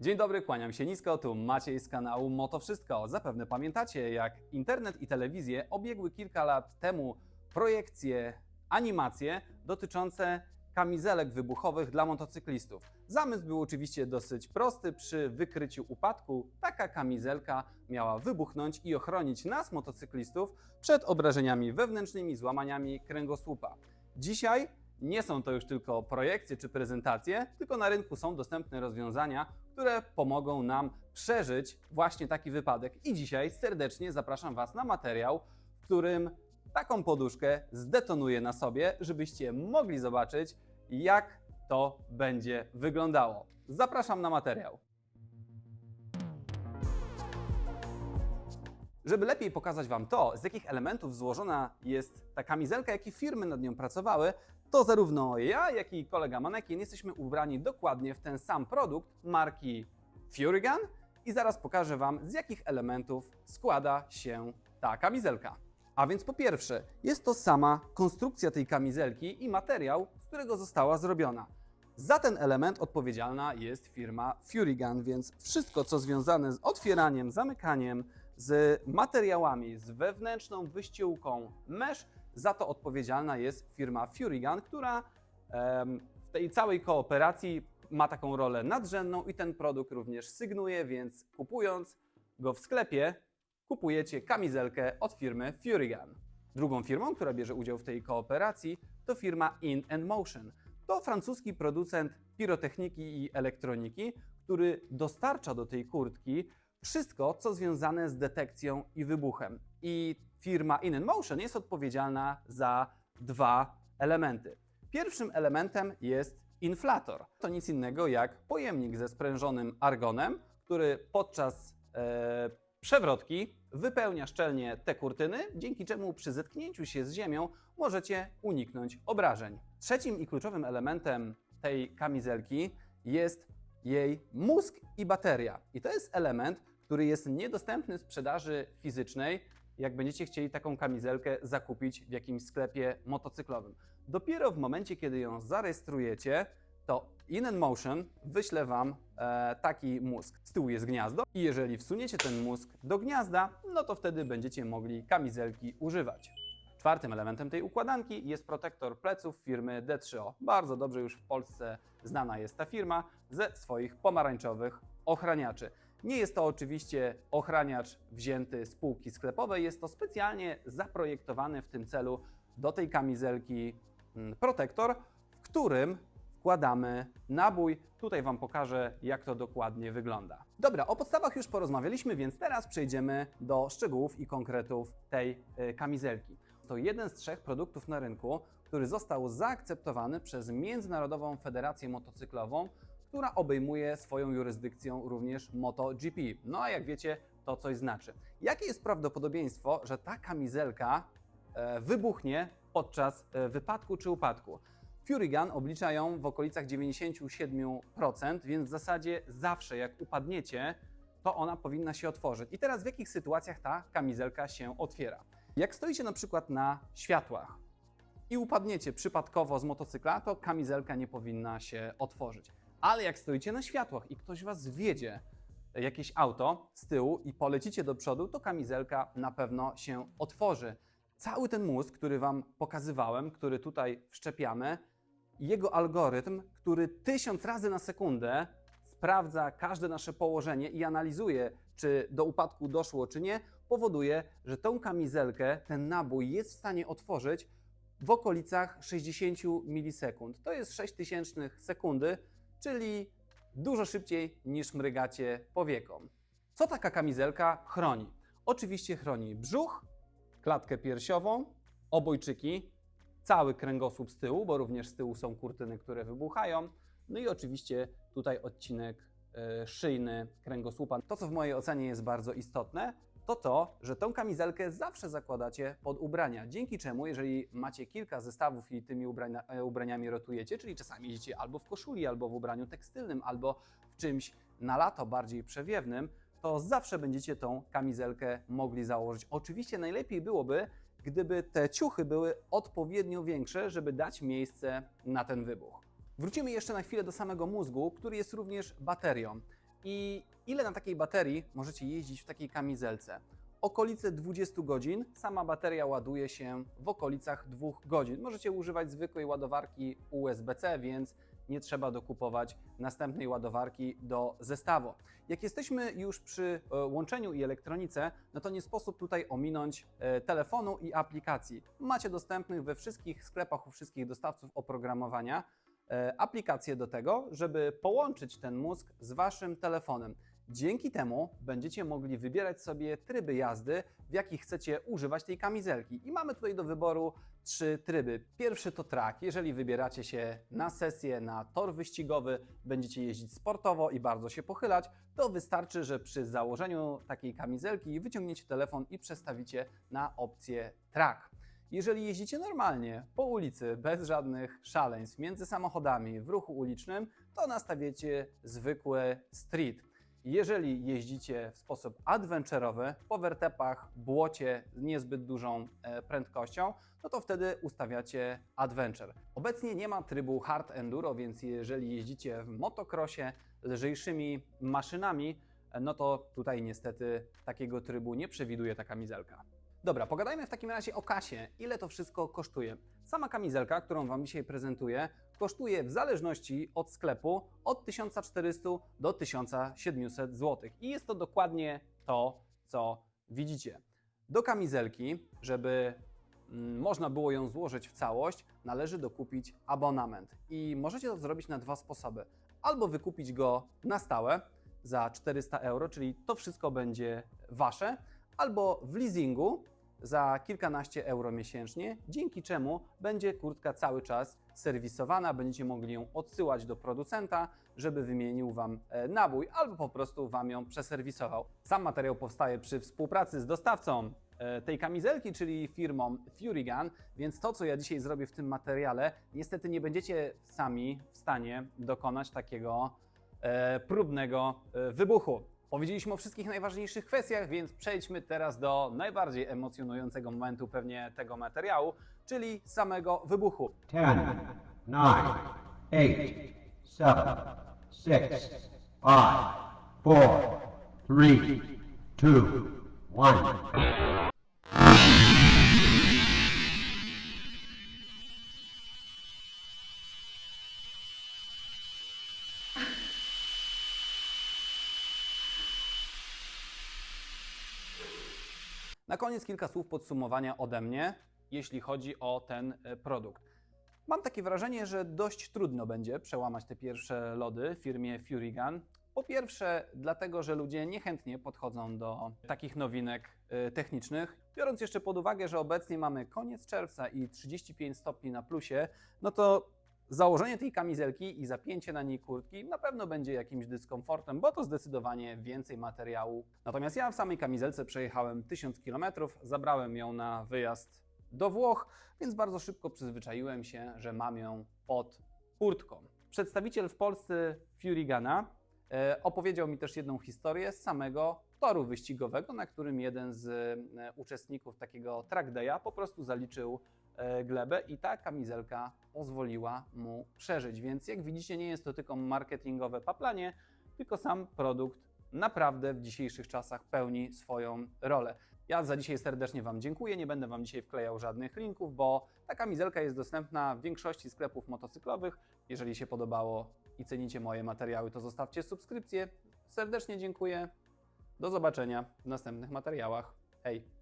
Dzień dobry, kłaniam się nisko, tu Maciej z kanału Moto Wszystko. Zapewne pamiętacie, jak internet i telewizję obiegły kilka lat temu projekcje, animacje dotyczące kamizelek wybuchowych dla motocyklistów. Zamysł był oczywiście dosyć prosty. Przy wykryciu upadku taka kamizelka miała wybuchnąć i ochronić nas, motocyklistów, przed obrażeniami wewnętrznymi, złamaniami kręgosłupa. Dzisiaj nie są to już tylko projekcje czy prezentacje, tylko na rynku są dostępne rozwiązania, które pomogą nam przeżyć właśnie taki wypadek. I dzisiaj serdecznie zapraszam Was na materiał, w którym taką poduszkę zdetonuję na sobie, żebyście mogli zobaczyć, jak to będzie wyglądało. Zapraszam na materiał. Żeby lepiej pokazać Wam to, z jakich elementów złożona jest ta kamizelka, jakie firmy nad nią pracowały, to zarówno ja, jak i kolega Manekin jesteśmy ubrani dokładnie w ten sam produkt marki Furygun i zaraz pokażę Wam, z jakich elementów składa się ta kamizelka. A więc po pierwsze, jest to sama konstrukcja tej kamizelki i materiał, z którego została zrobiona. Za ten element odpowiedzialna jest firma Furygun, więc wszystko, co związane z otwieraniem, zamykaniem, z materiałami, z wewnętrzną wyściółką mesh, za to odpowiedzialna jest firma Furygun, która w tej całej kooperacji ma taką rolę nadrzędną i ten produkt również sygnuje, więc kupując go w sklepie, kupujecie kamizelkę od firmy Furygun. Drugą firmą, która bierze udział w tej kooperacji, to firma In and Motion. To francuski producent pirotechniki i elektroniki, który dostarcza do tej kurtki wszystko, co związane z detekcją i wybuchem. I firma In Motion jest odpowiedzialna za dwa elementy. Pierwszym elementem jest inflator. To nic innego jak pojemnik ze sprężonym argonem, który podczas e, przewrotki wypełnia szczelnie te kurtyny, dzięki czemu przy zetknięciu się z ziemią możecie uniknąć obrażeń. Trzecim i kluczowym elementem tej kamizelki jest jej mózg i bateria. I to jest element, który jest niedostępny w sprzedaży fizycznej, jak będziecie chcieli taką kamizelkę zakupić w jakimś sklepie motocyklowym. Dopiero w momencie, kiedy ją zarejestrujecie, to In Motion wyśle Wam e, taki mózg. Z tyłu jest gniazdo i jeżeli wsuniecie ten mózg do gniazda, no to wtedy będziecie mogli kamizelki używać. Czwartym elementem tej układanki jest protektor pleców firmy D3O. Bardzo dobrze już w Polsce znana jest ta firma ze swoich pomarańczowych ochraniaczy. Nie jest to oczywiście ochraniacz wzięty z półki sklepowej, jest to specjalnie zaprojektowany w tym celu do tej kamizelki mm, protektor, w którym wkładamy nabój. Tutaj Wam pokażę, jak to dokładnie wygląda. Dobra, o podstawach już porozmawialiśmy, więc teraz przejdziemy do szczegółów i konkretów tej y, kamizelki. To jeden z trzech produktów na rynku, który został zaakceptowany przez Międzynarodową Federację Motocyklową, która obejmuje swoją jurysdykcją również MotoGP. No a jak wiecie, to coś znaczy. Jakie jest prawdopodobieństwo, że ta kamizelka e, wybuchnie podczas e, wypadku czy upadku? Furygun oblicza ją w okolicach 97%, więc w zasadzie zawsze jak upadniecie, to ona powinna się otworzyć. I teraz w jakich sytuacjach ta kamizelka się otwiera? Jak stoicie na przykład na światłach i upadniecie przypadkowo z motocykla, to kamizelka nie powinna się otworzyć. Ale jak stoicie na światłach i ktoś was wiedzie, jakieś auto z tyłu i polecicie do przodu, to kamizelka na pewno się otworzy. Cały ten mózg, który Wam pokazywałem, który tutaj wszczepiamy, jego algorytm, który tysiąc razy na sekundę sprawdza każde nasze położenie i analizuje, czy do upadku doszło, czy nie, powoduje, że tą kamizelkę, ten nabój jest w stanie otworzyć w okolicach 60 milisekund. To jest 6000 sekundy, czyli dużo szybciej niż mrygacie powieką. Co taka kamizelka chroni? Oczywiście chroni brzuch, klatkę piersiową, obojczyki, cały kręgosłup z tyłu, bo również z tyłu są kurtyny, które wybuchają. No i oczywiście tutaj odcinek szyjny kręgosłupa. To, co w mojej ocenie jest bardzo istotne, to to, że tą kamizelkę zawsze zakładacie pod ubrania. Dzięki czemu, jeżeli macie kilka zestawów i tymi ubrania, e, ubraniami rotujecie, czyli czasami jeździcie albo w koszuli, albo w ubraniu tekstylnym, albo w czymś na lato bardziej przewiewnym, to zawsze będziecie tą kamizelkę mogli założyć. Oczywiście najlepiej byłoby, gdyby te ciuchy były odpowiednio większe, żeby dać miejsce na ten wybuch. Wrócimy jeszcze na chwilę do samego mózgu, który jest również baterią. I ile na takiej baterii możecie jeździć w takiej kamizelce? Okolice 20 godzin, sama bateria ładuje się w okolicach 2 godzin. Możecie używać zwykłej ładowarki USB-C, więc nie trzeba dokupować następnej ładowarki do zestawu. Jak jesteśmy już przy e, łączeniu i elektronice, no to nie sposób tutaj ominąć e, telefonu i aplikacji. Macie dostępnych we wszystkich sklepach u wszystkich dostawców oprogramowania e, aplikacje do tego, żeby połączyć ten mózg z waszym telefonem. Dzięki temu będziecie mogli wybierać sobie tryby jazdy, w jakich chcecie używać tej kamizelki. I mamy tutaj do wyboru trzy tryby. Pierwszy to track. Jeżeli wybieracie się na sesję, na tor wyścigowy, będziecie jeździć sportowo i bardzo się pochylać, to wystarczy, że przy założeniu takiej kamizelki wyciągniecie telefon i przestawicie na opcję track. Jeżeli jeździcie normalnie po ulicy, bez żadnych szaleństw między samochodami w ruchu ulicznym, to nastawiecie zwykły street. Jeżeli jeździcie w sposób adventurowy, po wertepach, błocie z niezbyt dużą e, prędkością, no to wtedy ustawiacie adventure. Obecnie nie ma trybu hard enduro, więc jeżeli jeździcie w motocrossie lżejszymi maszynami, e, no to tutaj niestety takiego trybu nie przewiduje ta kamizelka. Dobra, pogadajmy w takim razie o kasie. Ile to wszystko kosztuje? Sama kamizelka, którą Wam dzisiaj prezentuję, kosztuje w zależności od sklepu od 1400 do 1700 zł. I jest to dokładnie to, co widzicie. Do kamizelki, żeby mm, można było ją złożyć w całość, należy dokupić abonament. I możecie to zrobić na dwa sposoby. Albo wykupić go na stałe za 400 euro, czyli to wszystko będzie Wasze, albo w leasingu za kilkanaście euro miesięcznie, dzięki czemu będzie kurtka cały czas serwisowana, będziecie mogli ją odsyłać do producenta, żeby wymienił Wam e, nabój albo po prostu Wam ją przeserwisował. Sam materiał powstaje przy współpracy z dostawcą e, tej kamizelki, czyli firmą Furigan, więc to, co ja dzisiaj zrobię w tym materiale, niestety nie będziecie sami w stanie dokonać takiego e, próbnego wybuchu. Powiedzieliśmy o wszystkich najważniejszych kwestiach, więc przejdźmy teraz do najbardziej emocjonującego momentu pewnie tego materiału, czyli samego wybuchu. 10, 9, 8, 7, 6, 5, 4, 3, 2, 1. Na koniec kilka słów podsumowania ode mnie, jeśli chodzi o ten e, produkt. Mam takie wrażenie, że dość trudno będzie przełamać te pierwsze lody w firmie Furigan. Po pierwsze, dlatego, że ludzie niechętnie podchodzą do takich nowinek e, technicznych. Biorąc jeszcze pod uwagę, że obecnie mamy koniec czerwca i 35 stopni na plusie, no to założenie tej kamizelki i zapięcie na niej kurtki na pewno będzie jakimś dyskomfortem, bo to zdecydowanie więcej materiału. Natomiast ja w samej kamizelce przejechałem 1000 km, zabrałem ją na wyjazd do Włoch, więc bardzo szybko przyzwyczaiłem się, że mam ją pod kurtką. Przedstawiciel w Polsce Furigana e, opowiedział mi też jedną historię z samego toru wyścigowego, na którym jeden z e, uczestników takiego track day'a po prostu zaliczył glebę i ta kamizelka pozwoliła mu przeżyć. Więc jak widzicie, nie jest to tylko marketingowe paplanie, tylko sam produkt naprawdę w dzisiejszych czasach pełni swoją rolę. Ja za dzisiaj serdecznie Wam dziękuję. Nie będę Wam dzisiaj wklejał żadnych linków, bo ta kamizelka jest dostępna w większości sklepów motocyklowych. Jeżeli się podobało i cenicie moje materiały, to zostawcie subskrypcję. Serdecznie dziękuję. Do zobaczenia w następnych materiałach. Hej!